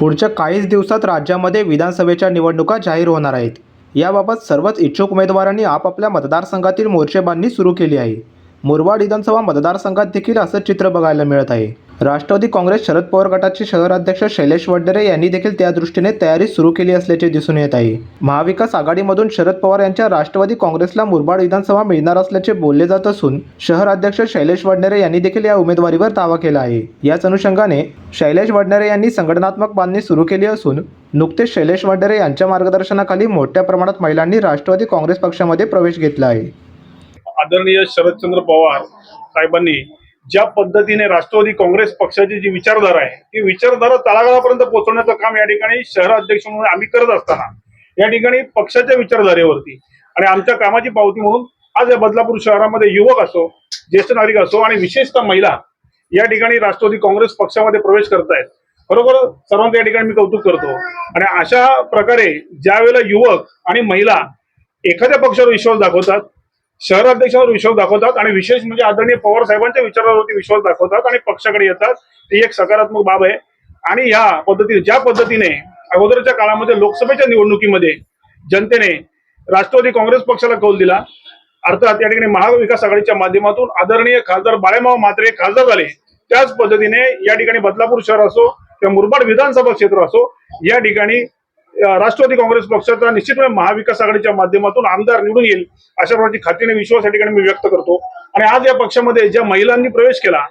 पुढच्या काहीच दिवसात राज्यामध्ये विधानसभेच्या निवडणुका जाहीर होणार आहेत. याबाबत सर्वच इच्छुक उमेदवारांनी आपापल्या मतदारसंघातील मोर्चेबांधणी सुरू केली आहे. मुरबाड विधानसभा मतदारसंघात देखील असंच चित्र बघायला मिळत आहे. राष्ट्रवादी काँग्रेस शरद पवार गटाचे शहराध्यक्ष शैलेश वडनेरे यांनी देखील त्या दृष्टीने तयारी सुरू केली असल्याचे दिसून येत आहे. महाविकास आघाडीमधून शरद पवार यांच्या राष्ट्रवादी काँग्रेसला मुरबाड विधानसभा मिळणार असल्याचे बोलले जात असून शहराध्यक्ष शैलेश वडनेरे यांनी देखील या उमेदवारीवर दावा केला आहे. याच अनुषंगाने शैलेश वडनेरे यांनी संघटनात्मक बांधणी सुरू केली असून नुकतेच शैलेश वडनेरे यांच्या मार्गदर्शनाखाली मोठ्या प्रमाणात महिलांनी राष्ट्रवादी काँग्रेस पक्षामध्ये प्रवेश घेतला आहे. आदरणीय शरदचंद्र पवार साहेबांनी ज्या पद्धतीने राष्ट्रवादी काँग्रेस पक्षाची जी विचारधारा आहे ती विचारधारा तळागाळापर्यंत पोहोचवण्याचं काम या ठिकाणी शहर अध्यक्ष म्हणून आम्ही करत असताना या ठिकाणी पक्षाच्या विचारधारेवरती आणि आमच्या कामाची पावती म्हणून आज या बदलापूर शहरामध्ये युवक असो ज्येष्ठ नागरिक असो आणि विशेषतः महिला या ठिकाणी राष्ट्रवादी काँग्रेस पक्षामध्ये प्रवेश करतायत. बरोबर? सर्वांचं या ठिकाणी मी कौतुक करतो. आणि अशा प्रकारे ज्या वेळेला युवक आणि महिला एखाद्या पक्षावर विश्वास दाखवतात शहराध्यक्षावर विश्वास दाखवतात आणि विशेष म्हणजे आदरणीय पवार साहेबांच्या विचारावरती विश्वास दाखवतात आणि पक्षाकडे येतात. ही एक सकारात्मक बाब आहे. आणि या पद्धतीने ज्या पद्धतीने अगोदरच्या काळामध्ये लोकसभेच्या निवडणुकीमध्ये जनतेने राष्ट्रवादी काँग्रेस पक्षाला कौल दिला. अर्थात या ठिकाणी महाविकास आघाडीच्या माध्यमातून आदरणीय खासदार बाळेमाव मात्रे खासदार झाले. त्याच पद्धतीने या ठिकाणी बदलापूर शहर असो किंवा मुरबाड विधानसभा क्षेत्र असो या ठिकाणी राष्ट्रवादी काँग्रेस पक्षाचा निश्चितपणे महाविकास आघाडीच्या माध्यमातून आमदार निवडून येईल अशा प्रकारची खात्रीने विश्वास या ठिकाणी मी व्यक्त करतो. आणि आज या पक्षामध्ये ज्या महिलांनी प्रवेश केला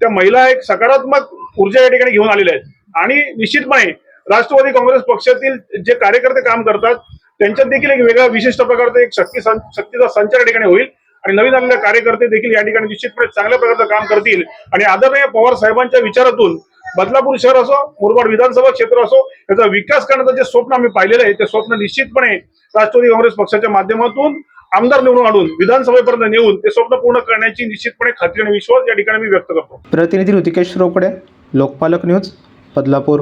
त्या महिला एक सकारात्मक ऊर्जा या ठिकाणी घेऊन आलेल्या आहेत. आणि निश्चितपणे राष्ट्रवादी काँग्रेस पक्षातील जे कार्यकर्ते काम करतात त्यांच्यात देखील एक वेगळा विशिष्ट प्रकारचा एक शक्ती शक्तीचा संचार या ठिकाणी होईल. आणि नवीन आलेले कार्यकर्ते देखील या ठिकाणी निश्चितपणे चांगल्या प्रकारचं काम करतील. आणि आदरणीय पवार साहेबांच्या विचारातून बदलापूर शहर असो मुरबाड विधानसभा क्षेत्र असो याचा विकास करण्याचं जे स्वप्न आम्ही पाहिलेलं आहे ते स्वप्न निश्चितपणे राष्ट्रवादी काँग्रेस पक्षाच्या माध्यमातून आमदार निवडून आणून विधानसभेपर्यंत नेऊन ते स्वप्न पूर्ण करण्याची निश्चितपणे खात्री आणि विश्वास या ठिकाणी मी व्यक्त करतो. प्रतिनिधी ऋतिकेश रोकडे लोकपालक न्यूज बदलापूर.